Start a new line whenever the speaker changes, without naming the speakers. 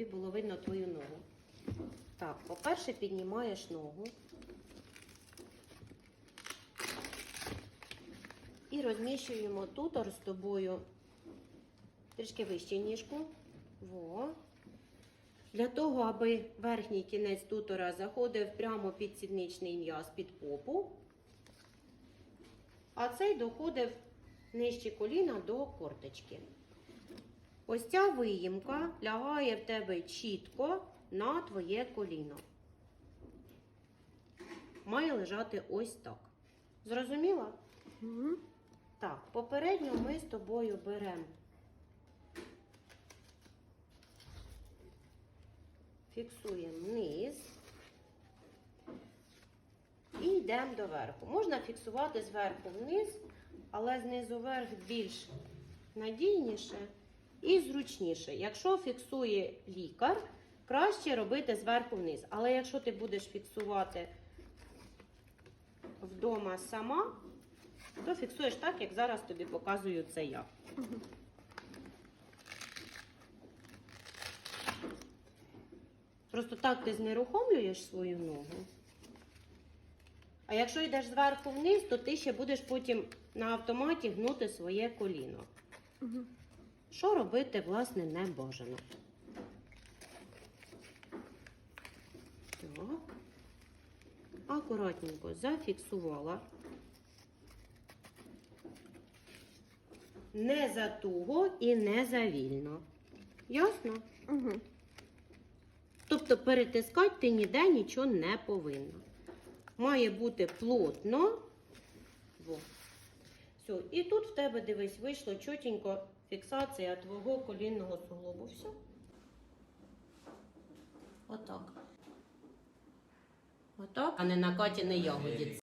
тобі було видно твою ногу. Так, по-перше, піднімаєш ногу. І розміщуємо тутор з тобою трішки вище ніжку. Во. Для того, аби верхній кінець тутора заходив прямо під сідничний м'яз під попу, а цей доходив нижче коліна до корточки. Ось ця виїмка лягає в тебе чітко на твоє коліно. Має лежати ось так. Зрозуміла?
Угу.
Так, попередньо ми з тобою беремо. Фіксуємо низ і йдемо до верху. Можна фіксувати зверху вниз, але знизу вверх більш надійніше і зручніше. Якщо фіксує лікар, краще робити зверху вниз. Але якщо ти будеш фіксувати вдома сама, то фіксуєш так, як зараз тобі показую це я. Просто так ти знерухомлюєш свою ногу. А якщо йдеш зверху вниз, то ти ще будеш потім на автоматі гнути своє коліно.
Угу.
Що робити, власне, не бажано. Так. Акуратненько зафіксувала. Не затуго і не завільно. Ясно?
Угу.
Тобто перетискати ти ніде нічого не повинна. Має бути плотно. Во. Все. І тут в тебе, дивись, вийшло чотенько фіксація твого колінного суглобу. Все. Отак. Отак, а не на Каті не ягоді.